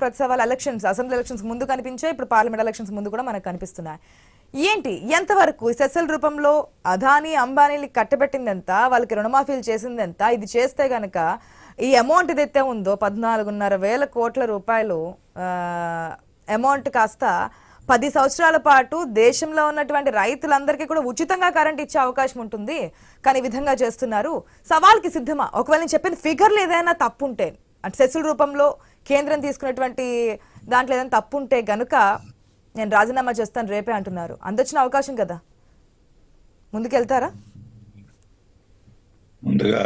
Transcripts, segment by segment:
ప్రతి సవాల్ elections assembly elections ముందు కనిపించాయి ఇప్పుడు పార్లమెంట్ ఎలక్షన్స్ ముందు కూడా మనకు కనిపిస్తున్నాయి. ఏంటి? ఎంతవరకు సెసల్ రూపంలో అదానీ అంబానీలు కట్టబెట్టిందంతా వాళ్ళకి రుణమాఫీలు చేసిందంతా ఇది చేస్తే గనక ఈ అమౌంట్ ఏదైతే ఉందో పద్నాలుగున్నర వేల కోట్ల రూపాయలు అమౌంట్ కాస్త పది సంవత్సరాల పాటు దేశంలో ఉన్నటువంటి రైతులందరికీ కూడా ఉచితంగా కరెంట్ ఇచ్చే అవకాశం ఉంటుంది. కానీ విధంగా చేస్తున్నారు. సవాల్కి సిద్ధమా? ఒకవేళ నేను చెప్పిన ఫిగర్లు ఏదైనా తప్పు ఉంటే అంటే సెస్సుల రూపంలో కేంద్రం తీసుకున్నటువంటి దాంట్లో ఏదైనా తప్పు ఉంటే గనుక నేను రాజీనామా చేస్తాను రేపే అంటున్నారు. అందొచ్చిన అవకాశం కదా. ముందుకెళ్తారా? ముందుగా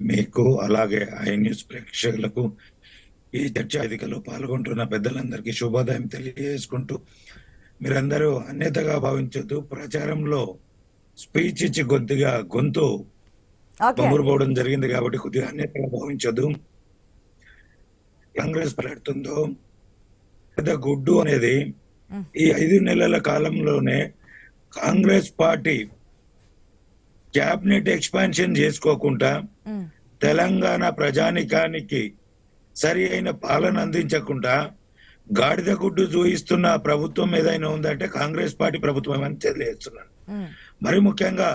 మీకు అలాగే ఐ న్యూస్ ప్రేక్షకులకు ఈ చర్చా వేదికలో పాల్గొంటున్న పెద్దలందరికీ శుభోదయం తెలియజేసుకుంటూ మీరందరూ అన్యతగా భావించొద్దు. ప్రచారంలో స్పీచ్ ఇచ్చి కొద్దిగా గొంతు ఓకే. బొమ్మరుపోవడం జరిగింది కాబట్టి కొద్దిగా అన్యతగా భావించొద్దు. కాంగ్రెస్ పడుతుందో పెద్ద గుడ్డు అనేది ఈ ఐదు నెలల కాలంలోనే కాంగ్రెస్ పార్టీ క్యాబినెట్ ఎక్స్పాన్షన్ చేసుకోకుండా తెలంగాణ ప్రజానికానికి సరి అయిన పాలన అందించకుండా గాడిద గుడ్డు చూయిస్తున్న ప్రభుత్వం ఏదైనా ఉందంటే కాంగ్రెస్ పార్టీ ప్రభుత్వం అని తెలియజేస్తున్నాను. మరి ముఖ్యంగా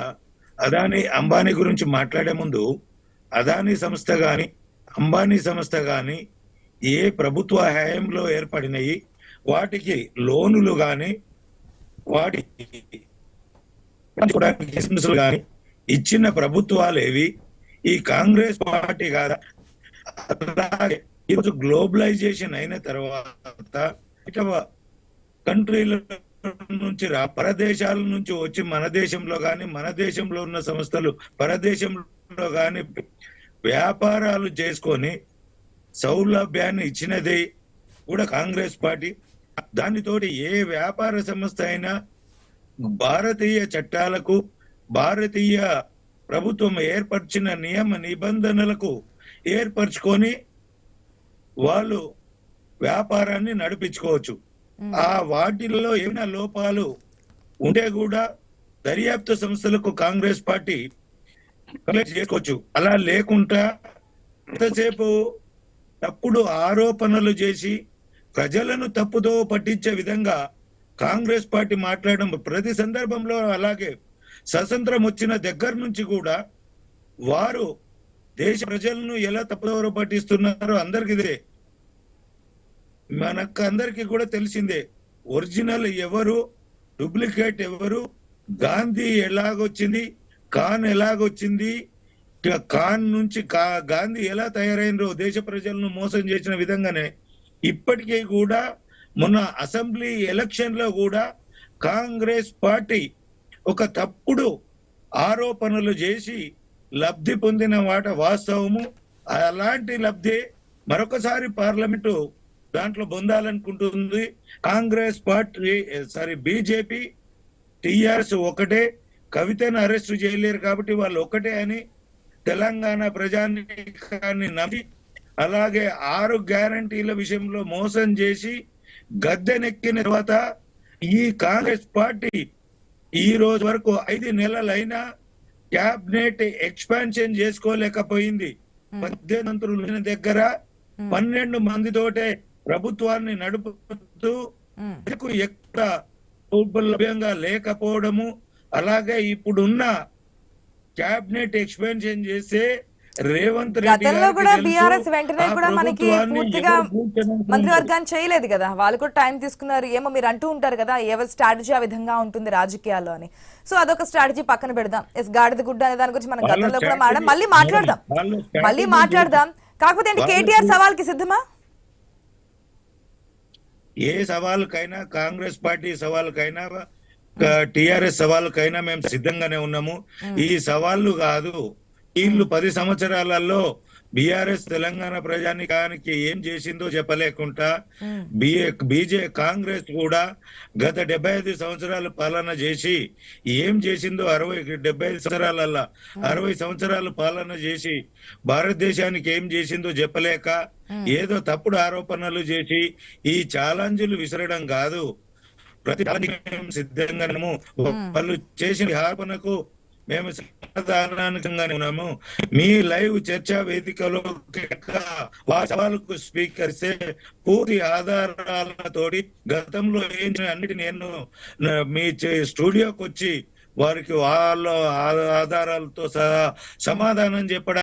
అదాని అంబానీ గురించి మాట్లాడే ముందు అదాని సంస్థ గాని అంబానీ సంస్థ గాని ఏ ప్రభుత్వ హయాంలో ఏర్పడినాయి వాటికి లోనులు గాని వాటి గాని ఇచ్చిన ప్రభుత్వాలు ఏవి ఈ కాంగ్రెస్ పార్టీ కాదా? అలాగే ఈరోజు గ్లోబలైజేషన్ అయిన తర్వాత కంట్రీల నుంచి రా పరదేశాల నుంచి వచ్చి మన దేశంలో గాని మన దేశంలో ఉన్న సంస్థలు పరదేశంలో గాని వ్యాపారాలు చేసుకొని సౌలభ్యాన్ని ఇచ్చినది కూడా కాంగ్రెస్ పార్టీ. దానితోటి ఏ వ్యాపార సంస్థ అయినా భారతీయ చట్టాలకు భారతీయ ప్రభుత్వం ఏర్పరిచిన నియమ నిబంధనలకు ఏర్పరచుకొని వాళ్ళు వ్యాపారాన్ని నడిపించుకోవచ్చు. ఆ వాటిల్లో ఏమైనా లోపాలు ఉంటే కూడా దర్యాప్తు సంస్థలకు కాంగ్రెస్ పార్టీ చేసుకోవచ్చు. అలా లేకుండా ఎంతసేపు తప్పుడు ఆరోపణలు చేసి ప్రజలను తప్పుదో పట్టించే విధంగా కాంగ్రెస్ పార్టీ మాట్లాడడం ప్రతి సందర్భంలో అలాగే స్వతంత్రం వచ్చిన దగ్గర నుంచి కూడా వారు దేశ ప్రజలను ఎలా తప్పుదోవ పట్టిస్తున్నారో అందరికి ఇదే. మనకు అందరికీ కూడా తెలిసిందే ఒరిజినల్ ఎవరు డూప్లికేట్ ఎవరు గాంధీ ఎలాగొచ్చింది ఖాన్ ఎలాగొచ్చింది ఇక ఖాన్ నుంచి కా- గాంధీ ఎలా తయారైనరో దేశ ప్రజలను మోసం చేసిన విధంగానే ఇప్పటికీ కూడా మొన్న అసెంబ్లీ ఎలక్షన్లో కూడా కాంగ్రెస్ పార్టీ ఒక తప్పుడు ఆరోపణలు చేసి లబ్ధి పొందిన వాట వాస్తవము. అలాంటి లబ్ధి మరొకసారి పార్లమెంటు దాంట్లో పొందాలనుకుంటుంది. Congress party sorry BJP TRS ఒకటే. కవితను అరెస్ట్ చేయలేరు కాబట్టి వాళ్ళు ఒకటే అని తెలంగాణ ప్రజానికాన్ని నమ్మి అలాగే ఆరు గ్యారంటీల విషయంలో మోసం చేసి గద్దెనెక్కిన తర్వాత ఈ కాంగ్రెస్ పార్టీ ఈ రోజు వరకు ఐదు నెలలైనా క్యాబినెట్ ఎక్స్పాన్షన్ చేసుకోలేకపోయింది. పద్దెనిమిది మంత్రులు దగ్గర పన్నెండు మందితోటే ప్రభుత్వాన్ని నడుపుతూ ఎక్కడ సౌలభ్యంగా లేకపోవడము అలాగే ఇప్పుడున్న క్యాబినెట్ ఎక్స్పెన్షన్ చేస్తే రేవంత్ రెడ్డి గతంలో కూడా బీఆర్ఎస్ వెంటనే కూడా మనకి పూర్తిగా? మంత్రివర్గాన్ని చేయలేదు కదా. వాళ్ళు కూడా టైం తీసుకున్నారు. ఏమో మీరు అంటూ ఉంటారు కదా ఎవరి స్ట్రాటజీ ఆ విధంగా ఉంటుంది రాజకీయాల్లో అని. సో అదొక స్ట్రాటజీ పక్కన పెడదాం. ఎస్ గాడిద గుడ్డ అనే దాని గురించి మనం గతంలో కూడా మాట్లాడదాం మళ్ళీ మాట్లాడదాం. మళ్ళీ మాట్లాడదాం. కాకపోతే ఏంటి కేటీఆర్ సవాల్కి సిద్ధమా? ఏ సవాలుకైనా కాంగ్రెస్ పార్టీ సవాలుకైనా టిఆర్ఎస్ సవాలుకైనా మేము సిద్ధంగానే ఉన్నాము. ఈ సవాళ్ళు కాదు. వీళ్ళు పది సంవత్సరాలలో బీఆర్ఎస్ తెలంగాణ ప్రజానికానికి ఏం చేసిందో చెప్పలేకుండా బిఏ బీజే కాంగ్రెస్ కూడా గత డెబ్బై ఐదు సంవత్సరాలు పాలన చేసి ఏం చేసిందో అరవై డెబ్బై ఐదు సంవత్సరాలల్లా అరవై సంవత్సరాలు పాలన చేసి భారతదేశానికి ఏం చేసిందో చెప్పలేక ఏదో తప్పుడు ఆరోపణలు చేసి ఈ ఛాలెంజ్లు విసరడం కాదు. ప్రతి సిద్ధంగానము. వాళ్ళు చేసిన ఆరోపణకు మేము సమాధానానికంగానే ఉన్నాము. మీ లైవ్ చర్చా వేదికలో వా సవాలుకు స్పీకరిస్తే పూర్తి ఆధారాలతోటి గతంలో ఏం అన్నిటి నేను మీ స్టూడియోకి వచ్చి వారికి వాళ్ళ ఆ- ఆధారాలతో సహా సమాధానం చెప్పడానికి